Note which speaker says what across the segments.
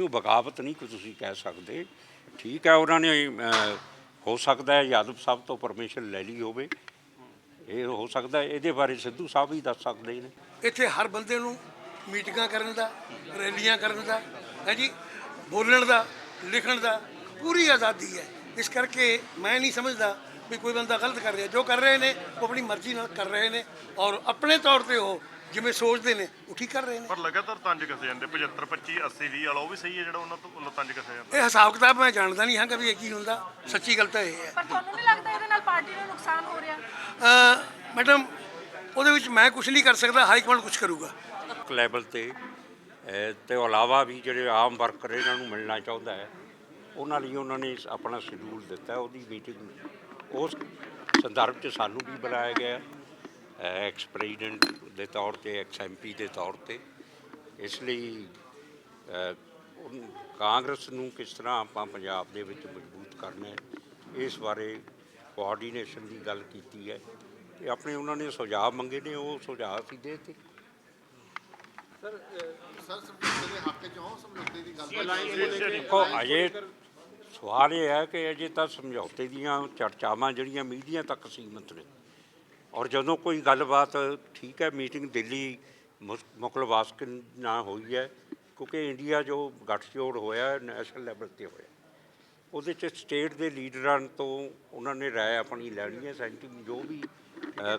Speaker 1: ਇਹਨੂੰ ਬਗਾਵਤ ਨਹੀਂ ਕਿ ਤੁਸੀਂ ਕਹਿ ਸਕਦੇ। ਠੀਕ ਹੈ, ਉਹਨਾਂ ਨੇ ਹੋ ਸਕਦਾ ਹੈ ਯਾਦਵ ਸਾਹਿਬ ਤੋਂ ਪਰਮਿਸ਼ਨ ਲੈ ਲਈ ਹੋਵੇ। ਇਹ ਹੋ ਸਕਦਾ ਇਹਦੇ ਬਾਰੇ ਸਿੱਧੂ ਸਾਹਿਬ ਹੀ ਦੱਸ ਸਕਦੇ ਨੇ।
Speaker 2: ਇੱਥੇ ਹਰ ਬੰਦੇ ਨੂੰ ਮੀਟਿੰਗਾਂ ਕਰਨ ਦਾ, ਰੈਲੀਆਂ ਕਰਨ ਦਾ, ਹੈ ਜੀ, ਬੋਲਣ ਦਾ, ਲਿਖਣ ਦਾ ਪੂਰੀ ਆਜ਼ਾਦੀ ਹੈ। ਇਸ ਕਰਕੇ ਮੈਂ ਨਹੀਂ ਸਮਝਦਾ ਵੀ ਕੋਈ ਬੰਦਾ ਗਲਤ ਕਰ ਰਿਹਾ। ਜੋ ਕਰ ਰਹੇ ਨੇ, ਉਹ ਆਪਣੀ ਮਰਜ਼ੀ ਨਾਲ ਕਰ ਰਹੇ ਨੇ ਔਰ ਆਪਣੇ ਤੌਰ ਤੇ ਉਹ ਜਿਵੇਂ ਸੋਚਦੇ ਨੇ ਉਹ ਠੀਕ ਕਰ ਰਹੇ ਨੇ।
Speaker 3: ਪਰ ਲਗਾਤਾਰ ਤੰਜ ਕੱਸੇ ਜਾਂਦੇ 75 25 80 20 ਵਾਲਾ ਉਹ ਵੀ ਸਹੀ ਹੈ ਜਿਹੜਾ ਉਹਨਾਂ ਤੋਂ ਵੱਲੋਂ ਤੰਜ ਕੱਸਿਆ ਜਾਂਦਾ?
Speaker 2: ਇਹ ਹਿਸਾਬ ਕਿਤਾਬ ਮੈਂ ਜਾਣਦਾ ਨਹੀਂ ਹਾਂ ਕਿ ਵੀ ਇਹ ਕੀ ਹੁੰਦਾ ਸੱਚੀ ਗੱਲ ਤਾਂ ਇਹ ਹੈ।
Speaker 4: ਪਰ ਤੁਹਾਨੂੰ ਨਹੀਂ ਲੱਗਦਾ ਇਹਦੇ ਨਾਲ ਪਾਰਟੀ ਨੂੰ ਨੁਕਸਾਨ ਹੋ ਰਿਹਾ?
Speaker 2: ਅ, ਮੈਡਮ ਉਹਦੇ ਵਿੱਚ ਮੈਂ ਕੁਝ ਨਹੀਂ ਕਰ ਸਕਦਾ ਹਾਈ ਕਮਾਂਡ ਕੁਝ ਕਰੂਗਾ।
Speaker 1: ਲੈਵਲ ਤੇ ਤੇ ਇਲਾਵਾ ਵੀ ਜਿਹੜੇ ਆਮ ਵਰਕਰ ਇਹਨਾਂ ਨੂੰ ਮਿਲਣਾ ਚਾਹੁੰਦਾ ਹੈ ਉਹਨਾਂ ਲਈ ਉਹਨਾਂ ਨੇ ਆਪਣਾ ਸ਼ਡਿਊਲ ਦਿੱਤਾ ਹੈ, ਉਹਦੀ ਮੀਟਿੰਗ ਉਸ ਸੰਦਰਭ 'ਚ ਸਾਨੂੰ ਵੀ ਬੁਲਾਇਆ ਗਿਆ ਐਕਸ ਪ੍ਰੈਜ਼ੀਡੈਂਟ ਦੇ ਤੌਰ ਤੇ ਐਕਸ ਐਮਪੀ ਦੇ ਤੌਰ ਤੇ। ਇਸ ਲਈ ਕਾਂਗਰਸ ਨੂੰ ਕਿਸ ਤਰ੍ਹਾਂ ਆਪਾਂ ਪੰਜਾਬ ਦੇ ਵਿੱਚ ਮਜ਼ਬੂਤ ਕਰਨਾ ਹੈ ਇਸ ਬਾਰੇ ਕੋਆਰਡੀਨੇਸ਼ਨ ਦੀ ਗੱਲ ਕੀਤੀ ਹੈ। ਤੇ ਆਪਣੇ ਉਹਨਾਂ ਨੇ ਸੁਝਾਅ ਮੰਗੇ ਨੇ ਉਹ ਸੁਝਾਅ ਅਸੀਂ ਦੇ ਦਿੱਤੇ।
Speaker 5: ਸਰ ਸਮਝੌਤੇ ਦੇ ਹੱਕ ਚ ਹੋ ਸਮਝੌਤੇ ਦੀ ਗੱਲ
Speaker 1: ਦੇਖੋ ਅਜੇ ਸਵਾਲ ਇਹ ਹੈ ਕਿ ਅਜੇ ਤਾਂ ਸਮਝੌਤੇ ਦੀਆਂ ਚਰਚਾਵਾਂ ਜਿਹੜੀਆਂ ਮੀਡੀਆ ਤੱਕ ਸੀਮਤ ਨੇ। ਔਰ ਜਦੋਂ ਕੋਈ ਗੱਲਬਾਤ, ਠੀਕ ਹੈ, ਮੀਟਿੰਗ ਦਿੱਲੀ, ਮੁਸ- ਮੁਕਲ ਵਾਸਕਿਨ ਨਾਲ ਹੋਈ ਹੈ, ਕਿਉਂਕਿ ਇੰਡੀਆ ਜੋ ਗੱਠਜੋੜ ਹੋਇਆ, ਨੈਸ਼ਨਲ ਲੈਵਲ ਤੇ ਹੋਇਆ। ਉਹਦੇ ਚ ਸਟੇਟ ਦੇ ਲੀਡਰਾਂ ਤੋਂ ਉਹਨਾਂ ਨੇ ਰਾਏ ਆਪਣੀ ਲੈਣੀ ਹੈ, ਸੈਂਟਿੰਗ ਜੋ ਵੀ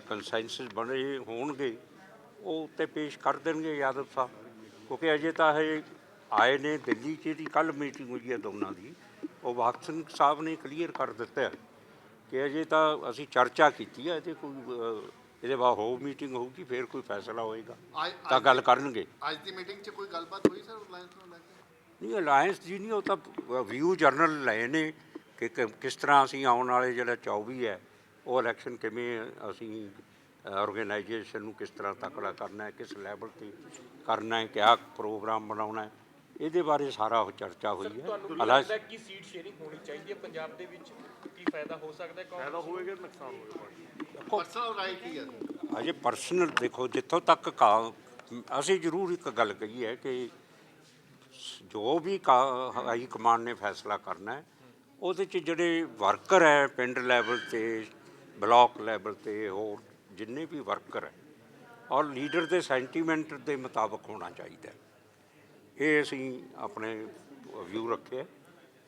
Speaker 1: ਕੰਸੈਂਸਸ ਬਣੇ ਹੋਣਗੇ, ਉਹ ਉੱਤੇ ਪੇਸ਼ ਕਰ ਦੇਣਗੇ ਯਾਦਵ ਸਾਹਿਬ। ਕਿਉਂਕਿ ਅਜੇ ਤਾਂ ਇਹ ਆਏ ਨੇ ਦਿੱਲੀ 'ਚ ਦੀ ਕੱਲ ਮੀਟਿੰਗ ਹੋਈ ਹੈ ਦੋਨਾਂ ਦੀ, ਉਹ ਭਗਤ ਸਿੰਘ ਸਾਹਿਬ ਨੇ ਕਲੀਅਰ ਕਰ ਦਿੱਤਾ ਕਿ ਅਜੇ ਤਾਂ ਅਸੀਂ ਚਰਚਾ ਕੀਤੀ ਹੈ ਤੇ ਕੋਈ ਅਹ, ਇਹਦੇ ਬਾਅਦ ਹੋਰ ਮੀਟਿੰਗ ਹੋਊਗੀ ਫਿਰ ਕੋਈ ਫੈਸਲਾ ਹੋਏਗਾ।
Speaker 5: ਅੱਜ-
Speaker 1: ਤਾਂ ਗੱਲ ਕਰਨਗੇ।
Speaker 5: ਅੱਜ ਦੀ ਮੀਟਿੰਗ 'ਚ ਕੋਈ ਗੱਲਬਾਤ ਹੋਈ ਸਰ ਰਿਲਾਇੰਸ ਨੂੰ ਲੈ ਕੇ?
Speaker 1: ਨਹੀਂ ਅਲਾਇੰਸ ਜੀ ਨਹੀਂ ਉਹ ਤਾਂ ਵਿਊ ਜਰਨਲ ਲਏ ਨੇ ਕਿ ਕਿ- ਕਿਸ ਤਰ੍ਹਾਂ ਅਸੀਂ ਆਉਣ ਵਾਲੇ ਜਿਹੜਾ 24 ਹੈ ਉਹ ਇਲੈਕਸ਼ਨ ਕਿਵੇਂ ਅਸੀਂ ਆਰਗੇਨਾਈਜੇਸ਼ਨ ਨੂੰ ਕਿਸ ਤਰ੍ਹਾਂ ਤਕੜਾ ਕਰਨਾ ਹੈ ਕਿਸ ਲੈਵਲ ਤੇ ਕਰਨਾ ਹੈ ਕਿਆ ਪ੍ਰੋਗਰਾਮ ਬਣਾਉਣਾ ਹੈ ਇਹਦੇ ਬਾਰੇ ਸਾਰਾ ਉਹ ਚਰਚਾ ਹੋਈ ਹੈ।
Speaker 6: ਤੁਹਾਨੂੰ
Speaker 1: ਅਲਾਇੰਸ
Speaker 6: ਲੱਗਦਾ ਕਿ ਸੀਟ ਸ਼ੇਅਰਿੰਗ ਹੋਣੀ ਚਾਹੀਦੀ ਹੈ ਪੰਜਾਬ ਦੇ ਵਿੱਚ? ਕੀ ਫਾਇਦਾ ਹੋ ਸਕਦਾ ਹੈ
Speaker 3: ਫਾਇਦਾ ਹੋਏਗਾ ਨੁਕਸਾਨ ਹੋਏਗਾ।
Speaker 5: ਪਰਸਨਲ ਰਾਏ ਕੀ ਹੈ?
Speaker 1: ਅਜੇ ਪਰਸਨਲ ਦੇਖੋ ਜਿੱਥੋਂ ਤੱਕ ਕਾ- ਅਸੀਂ ਜ਼ਰੂਰ ਇੱਕ ਗੱਲ ਕਹੀ ਹੈ ਕਿ ਜੋ ਵੀ ਕਾ- ਹਾਈ ਕਮਾਂਡ ਨੇ ਫੈਸਲਾ ਕਰਨਾ ਹੈ ਉਹਦੇ 'ਚ ਜਿਹੜੇ ਵਰਕਰ ਹੈ ਪਿੰਡ ਲੈਵਲ ਤੇ ਬਲਾਕ ਲੈਵਲ ਤੇ ਹੋਰ ਜਿੰਨੇ ਵੀ ਵਰਕਰ ਹੈ ਔਰ ਲੀਡਰ ਦੇ ਸੈਂਟੀਮੈਂਟ ਦੇ ਮੁਤਾਬਕ ਹੋਣਾ ਚਾਹੀਦਾ ਹੈ। ਇਹ ਅਸੀਂ ਆਪਣੇ ਵਿਊ ਰੱਖਿਆ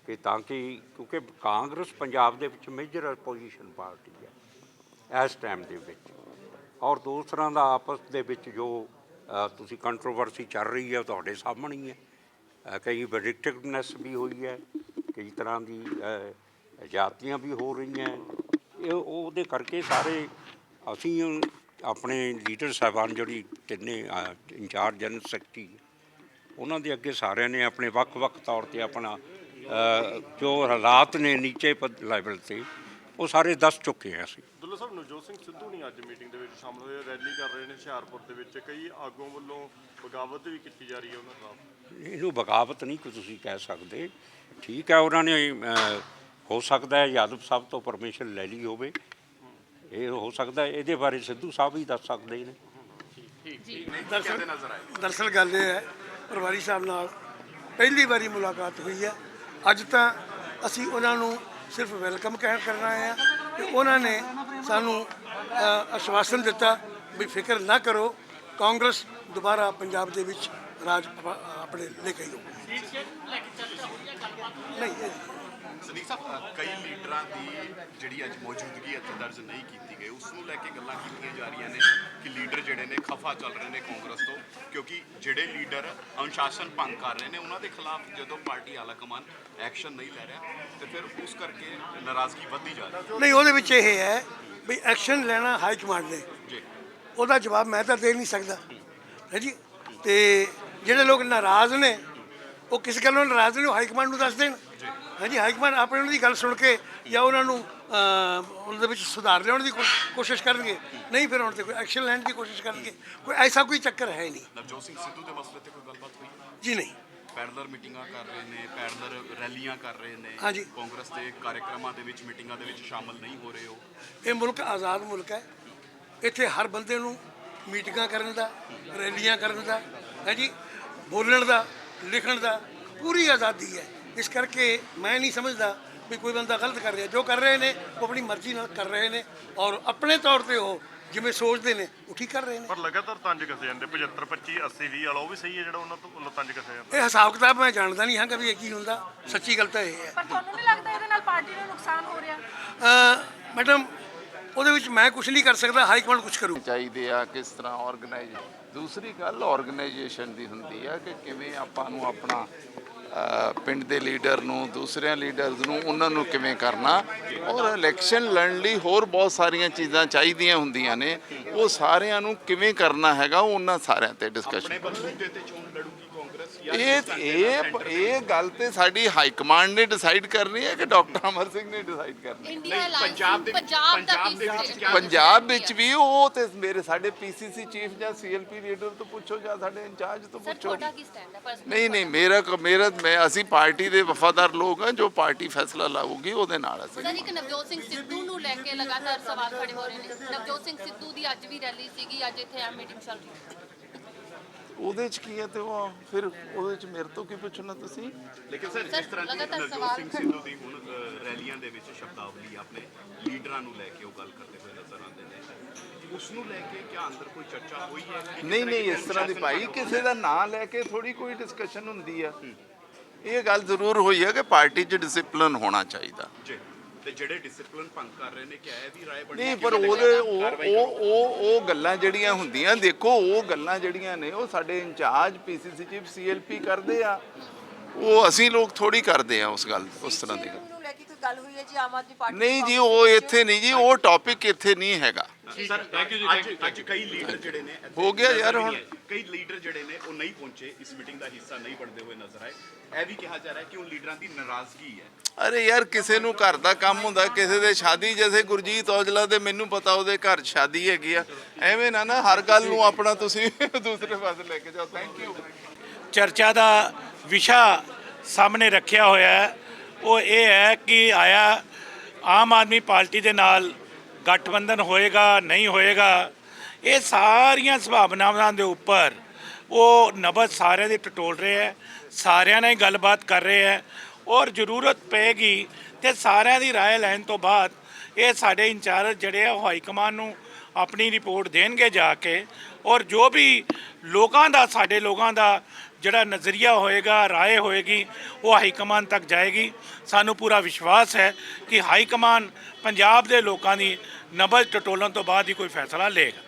Speaker 1: ਕਿ ਤਾਂ ਕਿ ਕਿਉਂਕਿ ਕਾਂਗਰਸ ਪੰਜਾਬ ਦੇ ਵਿੱਚ ਮੇਜਰ ਆਪੋਜੀਸ਼ਨ ਪਾਰਟੀ ਹੈ ਇਸ ਟਾਈਮ ਦੇ ਵਿੱਚ। ਔਰ ਦੂਸਰਾ ਦਾ ਆਪਸ ਦੇ ਵਿੱਚ ਜੋ ਤੁਸੀਂ ਕੰਟਰੋਵਰਸੀ ਚੱਲ ਰਹੀ ਹੈ ਉਹ ਤੁਹਾਡੇ ਸਾਹਮਣੇ ਹੀ ਹੈ। ਕਈ ਵੈਰਿਕਟਿਵਨੈਸ ਵੀ ਹੋਈ ਹੈ ਕਈ ਤਰ੍ਹਾਂ ਦੀ ਅ, ਜਾਤੀਆਂ ਵੀ ਹੋ ਰਹੀਆਂ। ਇਹ ਉਹਦੇ ਕਰਕੇ ਸਾਰੇ ਅਸੀਂ ਆਪਣੇ ਲੀਡਰ ਸਾਹਿਬਾਨ ਜਿਹੜੀ ਤਿੰਨੇ ਇੰਚਾਰਜ ਜਨਰਲ ਸੈਕਟਰੀ ਉਹਨਾਂ ਦੇ ਅੱਗੇ ਸਾਰਿਆਂ ਨੇ ਆਪਣੇ ਵੱਖ-ਵੱਖ ਤੌਰ ਤੇ ਆਪਣਾ ਜੋ ਹਾਲਾਤ ਨੇ ਨੀਚੇ ਲੈਵਲ ਤੇ ਉਹ ਸਾਰੇ ਦੱਸ ਚੁੱਕੇ ਹਾਂ ਅਸੀਂ।
Speaker 3: ਦੁੱਲਾ ਸਾਹਿਬ ਨਵਜੋਤ ਸਿੰਘ ਸਿੱਧੂ ਨਹੀਂ ਅੱਜ ਮੀਟਿੰਗ ਦੇ ਵਿੱਚ ਸ਼ਾਮਲ ਹੋਏ ਰੈਲੀ ਕਰ ਰਹੇ ਨੇ ਹੁਸ਼ਿਆਰਪੁਰ ਦੇ ਵਿੱਚ। ਕਈ ਆਗੂਆਂ ਵੱਲੋਂ ਬਗਾਵਤ ਵੀ ਕੀਤੀ ਜਾ ਰਹੀ ਹੈ ਉਹਨਾਂ ਖਿਲਾਫ।
Speaker 1: ਇਹਨੂੰ ਬਗਾਵਤ ਨਹੀਂ ਕਿ ਤੁਸੀਂ ਕਹਿ ਸਕਦੇ। ਠੀਕ ਹੈ ਉਹਨਾਂ ਨੇ ਹੋ ਸਕਦਾ ਹੈ ਯਾਦਵ ਸਾਹਿਬ ਤੋਂ ਪਰਮਿਸ਼ਨ ਲੈ ਲਈ ਹੋਵੇ। ਇਹ ਹੋ ਸਕਦਾ ਹੈ, ਇਹਦੇ ਬਾਰੇ ਸਿੱਧੂ ਸਾਹਿਬ ਹੀ ਦੱਸ ਸਕਦੇ ਨੇ।
Speaker 2: ਦਰਸਲ ਗੱਲ ਇਹ ਹੈ ਪਰਿਵਾਰੀ ਸਾਹਿਬ ਨਾਲ ਪਹਿਲੀ ਵਾਰੀ ਮੁਲਾਕਾਤ ਹੋਈ ਹੈ। ਅੱਜ ਤਾਂ ਅਸੀਂ ਉਹਨਾਂ ਨੂੰ ਸਿਰਫ ਵੈਲਕਮ ਕਹਿ ਕਰਨਾ ਆਏ ਆ ਕਿ ਉਹਨਾਂ ਨੇ ਸਾਨੂੰ ਅ, ਆਸ਼ਵਾਸਨ ਦਿੱਤਾ ਵੀ ਫਿਕਰ ਨਾ ਕਰੋ ਕਾਂਗਰਸ ਦੁਬਾਰਾ ਪੰਜਾਬ ਦੇ ਵਿੱਚ ਰਾਜ ਆਪਣੇ ਲੈ ਕੇ ਆਊ ਨਹੀਂ
Speaker 7: ਸਦੀਕ ਸਾਹਿਬ ਕਈ ਲੀਡਰਾਂ ਦੀ ਜਿਹੜੀ ਅੱਜ ਮੌਜੂਦਗੀ ਇੱਥੇ ਦਰਜ ਨਹੀਂ ਕੀਤੀ ਗਈ ਉਸ ਨੂੰ ਲੈ ਕੇ ਗੱਲਾਂ ਕੀਤੀਆਂ ਜਾ ਰਹੀਆਂ ਨੇ ਕਿ ਲੀਡਰ ਜਿਹੜੇ ਨੇ ਖਫਾ ਚੱਲ ਰਹੇ ਨੇ ਕਾਂਗਰਸ ਤੋਂ ਕਿਉਂਕਿ ਜਿਹੜੇ ਲੀਡਰ ਅਨੁਸ਼ਾਸਨ ਭੰਗ ਕਰ ਰਹੇ ਨੇ ਉਹਨਾਂ ਦੇ ਖਿਲਾਫ ਜਦੋਂ ਪਾਰਟੀ ਆਲਾ ਕਮਾਨ ਐਕਸ਼ਨ ਨਹੀਂ ਲੈ ਰਿਹਾ ਤੇ ਫਿਰ ਉਸ ਕਰਕੇ ਨਾਰਾਜ਼ਗੀ ਵੱਧਦੀ ਜਾ ਰਹੀ
Speaker 2: ਨਹੀਂ ਉਹਦੇ ਵਿੱਚ ਇਹ ਹੈ ਵੀ ਐਕਸ਼ਨ ਲੈਣਾ ਹਾਈ ਕਮਾਂਡ ਨੇ।
Speaker 7: ਜੀ।
Speaker 2: ਉਹਦਾ ਜਵਾਬ ਮੈਂ ਤਾਂ ਦੇ ਨਹੀਂ ਸਕਦਾ। ਹੈ ਜੀ? ਤੇ ਜਿਹੜੇ ਲੋਕ ਨਾਰਾਜ਼ ਨੇ ਉਹ ਕਿਸ ਗੱਲੋਂ ਨਾਰਾਜ਼ ਨੇ ਉਹ ਹਾਈ ਕਮਾਂਡ ਨੂੰ ਦੱਸ ਦੇਣ। ਹੈ ਜੀ ਹਾਈ ਕਮਾਂਡ ਆਪਣੇ ਉਹਨਾਂ ਦੀ ਗੱਲ ਸੁਣ ਕੇ ਜਾਂ ਉਹਨਾਂ ਨੂੰ ਉਹਨਾਂ ਦੇ ਵਿੱਚ ਸੁਧਾਰ ਲਿਆਉਣ ਦੀ ਕੋਸ਼ਿਸ਼ ਕਰਨਗੇ। ਨਹੀਂ ਫਿਰ ਉਹਨਾਂ ਤੇ ਕੋਈ ਐਕਸ਼ਨ ਲੈਣ ਦੀ ਕੋਸ਼ਿਸ਼ ਕਰਨਗੇ। ਕੋਈ ਐਸਾ ਕੋਈ ਚੱਕਰ ਹੈ ਨਹੀਂ।
Speaker 7: ਨਵਜੋਤ ਸਿੰਘ ਸਿੱਧੂ ਦੇ ਮਸਲੇ ਤੇ ਕੋਈ ਗੱਲਬਾਤ ਹੋਈ?
Speaker 2: ਜੀ ਨਹੀਂ।
Speaker 7: ਪੈਰਲਰ ਮੀਟਿੰਗਾਂ ਕਰ ਰਹੇ ਨੇ ਪੈਰਲਰ ਰੈਲੀਆਂ ਕਰ ਰਹੇ ਨੇ।
Speaker 2: ਹਾਂਜੀ।
Speaker 7: ਕਾਂਗਰਸ ਦੇ ਕਾਰਜਕ੍ਰਮਾਂ ਦੇ ਵਿੱਚ ਮੀਟਿੰਗਾਂ ਦੇ ਵਿੱਚ ਸ਼ਾਮਲ ਨਹੀਂ ਹੋ ਰਹੇ ਹੋ
Speaker 2: ਇਹ ਮੁਲਕ ਆਜ਼ਾਦ ਮੁਲਕ ਹੈ। ਇੱਥੇ ਹਰ ਬੰਦੇ ਨੂੰ ਮੀਟਿੰਗਾਂ ਕਰਨ ਦਾ ਰੈਲੀਆਂ ਕਰਨ ਦਾ ਹੈ ਜੀ ਬੋਲਣ ਦਾ ਲਿਖਣ ਦਾ ਪੂਰੀ ਆਜ਼ਾਦੀ ਹੈ। ਇਸ ਕਰਕੇ ਮੈਂ ਨਹੀਂ ਸਮਝਦਾ ਵੀ ਕੋਈ ਬੰਦਾ ਗਲਤ ਕਰ ਰਿਹਾ। ਜੋ ਕਰ ਰਹੇ ਨੇ ਉਹ ਆਪਣੀ ਮਰਜ਼ੀ ਨਾਲ ਕਰ ਰਹੇ ਨੇ ਔਰ ਆਪਣੇ ਤੌਰ ਤੇ ਉਹ ਜਿਵੇਂ ਸੋਚਦੇ ਨੇ ਉਹ ਠੀਕ ਕਰ ਰਹੇ ਨੇ।
Speaker 3: ਪਰ ਲਗਾਤਾਰ ਤੰਜ ਕੱਸੇ ਜਾਂਦੇ 75 25 80 20 ਵਾਲਾ ਉਹ ਵੀ ਸਹੀ ਹੈ ਜਿਹੜਾ ਉਹਨਾਂ ਤੋਂ ਤੰਜ ਕੱਸੇ ਜਾਂਦਾ?
Speaker 2: ਇਹ ਹਿਸਾਬ ਕਿਤਾਬ ਮੈਂ ਜਾਣਦਾ ਨਹੀਂ ਹਾਂ ਕਿ ਵੀ ਇਹ ਕੀ ਹੁੰਦਾ ਸੱਚੀ ਗੱਲ ਤਾਂ ਇਹ ਹੈ।
Speaker 4: ਪਰ ਤੁਹਾਨੂੰ ਨਹੀਂ ਲੱਗਦਾ ਇਹਦੇ ਨਾਲ ਪਾਰਟੀ ਨੂੰ ਨੁਕਸਾਨ ਹੋ ਰਿਹਾ?
Speaker 2: ਅ, ਮੈਡਮ ਉਹਦੇ ਵਿੱਚ ਮੈਂ ਕੁਝ ਨਹੀਂ ਕਰ ਸਕਦਾ ਹਾਈ ਕਮਾਂਡ ਕੁਝ ਕਰੂ।
Speaker 8: ਚਾਹੀਦੇ ਆ ਕਿਸ ਤਰ੍ਹਾਂ ਆਰਗੇਨਾਈਜ਼ ਦੂਸਰੀ ਗੱਲ ਆਰਗੇਨਾਈਜੇਸ਼ਨ ਦੀ ਹੁੰਦੀ ਆ ਕਿ ਕਿਵੇਂ ਆਪਾਂ ਨੂੰ ਆਪਣਾ ਪਿੰਡ ਦੇ ਲੀਡਰ ਨੂੰ, ਦੂਸਰਿਆਂ ਲੀਡਰਸ ਨੂੰ, ਉਹਨਾਂ ਨੂੰ ਕਿਵੇਂ ਕਰਨਾ? ਔਰ ਇਲੈਕਸ਼ਨ ਲੜਨ ਲਈ ਹੋਰ ਬਹੁਤ ਸਾਰੀਆਂ ਚੀਜ਼ਾਂ ਚਾਹੀਦੀਆਂ ਹੁੰਦੀਆਂ ਨੇ। ਉਹ ਸਾਰਿਆਂ ਨੂੰ ਕਿਵੇਂ ਕਰਨਾ ਹੈਗਾ ਉਹਨਾਂ ਸਾਰਿਆਂ ਤੇ ਡਿਸਕਸ਼ਨ
Speaker 7: ਆਪਣੇ ਬਲਬੂਤੇ ਤੇ ਚੋਣ ਲੜੂਗੀ।
Speaker 8: ਇਹ ਇਹ ਇਹ ਗੱਲ ਤੇ ਸਾਡੀ ਹਾਈ ਕਮਾਂਡ ਨੇ ਡਿਸਾਈਡ ਕਰਨੀ ਹੈ ਕਿ ਡਾਕਟਰ ਅਮਰ ਸਿੰਘ ਨੇ ਡਿਸਾਈਡ ਕਰਨੀ ਹੈ?
Speaker 9: ਇੰਡੀਆ
Speaker 7: ਪੰਜਾਬ ਦੇ ਵਿੱਚ-
Speaker 9: ਪੰਜਾਬ ਦਾ
Speaker 7: ਪੰਜਾਬ
Speaker 8: ਵੀ ਉਹ ਤੇ ਮੇਰੇ ਸਾਡੇ ਪੀਸੀਸੀ ਚੀਫ ਜਾਂ ਸੀਐਲਪੀ ਲੀਡਰ ਤੋਂ ਪੁੱਛੋ ਜਾਂ ਸਾਡੇ ਇੰਚਾਰਜ ਤੋਂ
Speaker 9: ਸਰ
Speaker 8: ਪੁੱਛੋ।
Speaker 9: ਤੁਹਾਡਾ ਕੀ ਸਟੈਂਡ ਹੈ? Personal
Speaker 8: ਨਹੀਂ ਨਹੀਂ ਮੇਰਾ ਕ- ਮੇਰਾ ਮੈਂ ਅਸੀਂ ਪਾਰਟੀ ਦੇ ਵਫਾਦਾਰ ਲੋਕ ਹਾਂ ਜੋ ਪਾਰਟੀ ਫੈਸਲਾ ਲਾਊਗੀ ਉਹਦੇ ਨਾਲ ਅਸੀਂ
Speaker 9: ਸਰ ਇੱਕ ਨਵਜੋਤ ਸਿੰਘ ਸਿੱਧੂ ਨੂੰ ਲੈ ਕੇ ਲਗਾਤਾਰ ਸਵਾਲ ਖੜੇ ਹੋ ਰਹੇ ਨੇ। ਨਵਜੋਤ ਸਿੰਘ ਸਿੱਧੂ ਦੀ ਅੱਜ ਵੀ ਰੈਲੀ ਸੀਗੀ ਅੱਜ ਇੱਥੇ ਆ ਮੀਟਿੰਗ ਚੱਲ ਰਹੀ ਹੈ।
Speaker 8: ਉਹਦੇ ਚ ਕੀ ਹੈ ਤੇ ਉਹ ਫਿਰ ਉਹਦੇ ਚ ਮੇਰੇ ਤੋਂ ਕੀ ਪੁੱਛਣਾ ਤੁਸੀਂ?
Speaker 7: ਲੇਕਿਨ ਸਰ ਜਿਸ ਤਰ੍ਹਾਂ ਕਿ
Speaker 9: ਲਗਾਤਾਰ
Speaker 7: ਨਵਜੋਤ
Speaker 9: ਸਵਾਲ
Speaker 7: ਸਿੰਘ ਸਿੱਧੂ ਦੀ ਹੁਣ ਰੈਲੀਆਂ ਦੇ ਵਿੱਚ ਸ਼ਬਦਾਵਲੀ ਆਪਣੇ ਲੀਡਰਾਂ ਨੂੰ ਲੈ ਕੇ ਉਹ ਗੱਲ ਕਰਦੇ ਹੋਏ ਨਜ਼ਰ ਆਉਂਦੇ ਨੇ। ਉਸ ਨੂੰ ਲੈ ਕੇ ਕਿਆ ਅੰਦਰ ਕੋਈ ਚਰਚਾ ਹੋਈ ਹੈ? ਕਿ
Speaker 8: ਨਹੀਂ ਨਹੀਂ
Speaker 7: ਕਿ
Speaker 8: ਇਸ ਤਰ੍ਹਾਂ ਦੀ ਭਾਈ ਕਿਸੇ ਦਾ ਨਾਂ ਲੈ ਕੇ ਥੋੜੀ ਕੋਈ ਡਿਸਕਸ਼ਨ ਹੁੰਦੀ ਆ। ਇਹ ਗੱਲ ਜ਼ਰੂਰ ਹੋਈ ਹੈ ਕਿ ਪਾਰਟੀ 'ਚ ਡਿਸਪਲਿਨ ਹੋਣਾ ਚਾਹੀਦਾ।
Speaker 7: ਜੀ। ਤੇ ਜਿਹੜੇ ਡਿਸਪਲਿਨ ਭੰਗ ਕਰ ਰਹੇ ਨੇ ਕਿਆ ਇਹ ਵੀ ਰਾਏ ਬਣੀ
Speaker 8: ਨਹੀਂ ਪਰ
Speaker 7: ਉਹਦੇ
Speaker 8: ਉਹ ਉਹ ਉਹ ਉਹ ਗੱਲਾਂ ਜਿਹੜੀਆਂ ਹੁੰਦੀਆਂ ਦੇਖੋ ਉਹ ਗੱਲਾਂ ਜਿਹੜੀਆਂ ਨੇ ਉਹ ਸਾਡੇ ਇੰਚਾਰਜ ਪੀਸੀਸੀ ਚੀਫ ਸੀਐਲਪੀ ਕਰਦੇ ਆ। ਉਹ ਅਸੀਂ ਲੋਕ ਥੋੜੀ ਕਰਦੇ ਆ ਉਸ ਗੱਲ ਉਸ ਤਰ੍ਹਾਂ ਦੀ ਗੱਲ।
Speaker 10: ਨੂੰ ਲੈ ਕੇ ਕੋਈ ਗੱਲ ਹੋਈ ਹੈ ਜੀ ਆਮ ਆਦਮੀ ਪਾਰਟੀ
Speaker 8: ਨਹੀਂ ਜੀ ਉਹ ਇੱਥੇ ਨਹੀਂ ਜੀ ਉਹ ਟੌਪਿਕ ਇੱਥੇ ਨਹੀਂ ਹੈਗਾ।
Speaker 7: ਸਰ ਅੱਜ ਅੱਜ ਕਈ ਲੀਡਰ ਜਿਹੜੇ ਨੇ
Speaker 8: ਹੋ ਗਿਆ ਯਾਰ ਹੁਣ।
Speaker 7: ਕਈ ਲੀਡਰ ਜਿਹੜੇ ਨੇ ਉਹ ਨਹੀਂ ਪਹੁੰਚੇ ਇਸ ਮੀਟਿੰਗ ਦਾ ਹਿੱਸਾ ਨਹੀਂ ਬਣਦੇ ਹੋਏ ਨਜ਼ਰ ਆਏ। ਇਹ ਵੀ ਕਿਹਾ ਜਾ ਰਿਹਾ ਕਿ ਉਹ ਲੀਡਰਾਂ ਦੀ ਨਾਰਾਜ਼ਗੀ ਹੈ।
Speaker 8: ਅਰੇ ਯਾਰ ਕਿਸੇ ਨੂੰ ਘਰ ਦਾ ਕੰਮ ਹੁੰਦਾ ਕਿਸੇ ਦੇ ਸ਼ਾਦੀ ਜੈਸੇ ਗੁਰਜੀਤ ਔਜਲਾ ਦੇ ਮੈਨੂੰ ਪਤਾ ਉਹਦੇ ਘਰ ਸ਼ਾਦੀ ਹੈਗੀ ਆ। ਐਵੇਂ ਨਾ ਨਾ ਹਰ ਗੱਲ ਨੂੰ ਆਪਣਾ ਤੁਸੀਂ ਦੂਸਰੇ ਪਾਸੇ ਲੈ ਕੇ ਜਾਓ। ਥੈਂਕ ਯੂ
Speaker 11: ਚਰਚਾ ਦਾ ਵਿਸ਼ਾ ਸਾਹਮਣੇ ਰੱਖਿਆ ਹੋਇਆ ਹੈ। ਉਹ ਇਹ ਹੈ ਕਿ ਆਇਆ ਆਮ ਆਦਮੀ ਪਾਰਟੀ ਦੇ ਨਾਲ ਗਠਬੰਧਨ ਹੋਏਗਾ ਨਹੀਂ ਹੋਏਗਾ ਇਹ ਸਾਰੀਆਂ ਸੰਭਾਵਨਾਵਾਂ ਦੇ ਉੱਪਰ ਉਹ ਨਬਜ਼ ਸਾਰਿਆਂ ਦੀ ਟਟੋਲ ਰਹੇ ਹੈ ਸਾਰਿਆਂ ਨਾਲ ਹੀ ਗੱਲਬਾਤ ਕਰ ਰਹੇ ਹੈ ਔਰ ਜ਼ਰੂਰਤ ਪਏਗੀ ਤੇ ਸਾਰਿਆਂ ਦੀ رائے ਲੈਣ ਤੋਂ ਬਾਅਦ ਇਹ ਸਾਡੇ ਇੰਚਾਰਜ ਜਿਹੜੇ ਆ ਉਹ ਹਾਈ ਕਮਾਨ ਨੂੰ ਆਪਣੀ ਰਿਪੋਰਟ ਦੇਣਗੇ ਜਾ ਕੇ ਔਰ ਜੋ ਵੀ ਲੋਕਾਂ ਦਾ ਸਾਡੇ ਲੋਕਾਂ ਦਾ ਜਿਹੜਾ ਨਜ਼ਰੀਆ ਹੋਏਗਾ رائے ਹੋਏਗੀ ਉਹ ਹਾਈ ਕਮਾਨ ਤੱਕ ਜਾਏਗੀ ਸਾਨੂੰ ਪੂਰਾ ਵਿਸ਼ਵਾਸ ਹੈ ਕਿ ਹਾਈ ਕਮਾਨ ਪੰਜਾਬ ਦੇ ਲੋਕਾਂ ਦੀ ਨਬਜ਼ ਟਟੋਲਣ ਤੋਂ ਬਾਅਦ ਹੀ ਕੋਈ ਫੈਸਲਾ ਲਏਗਾ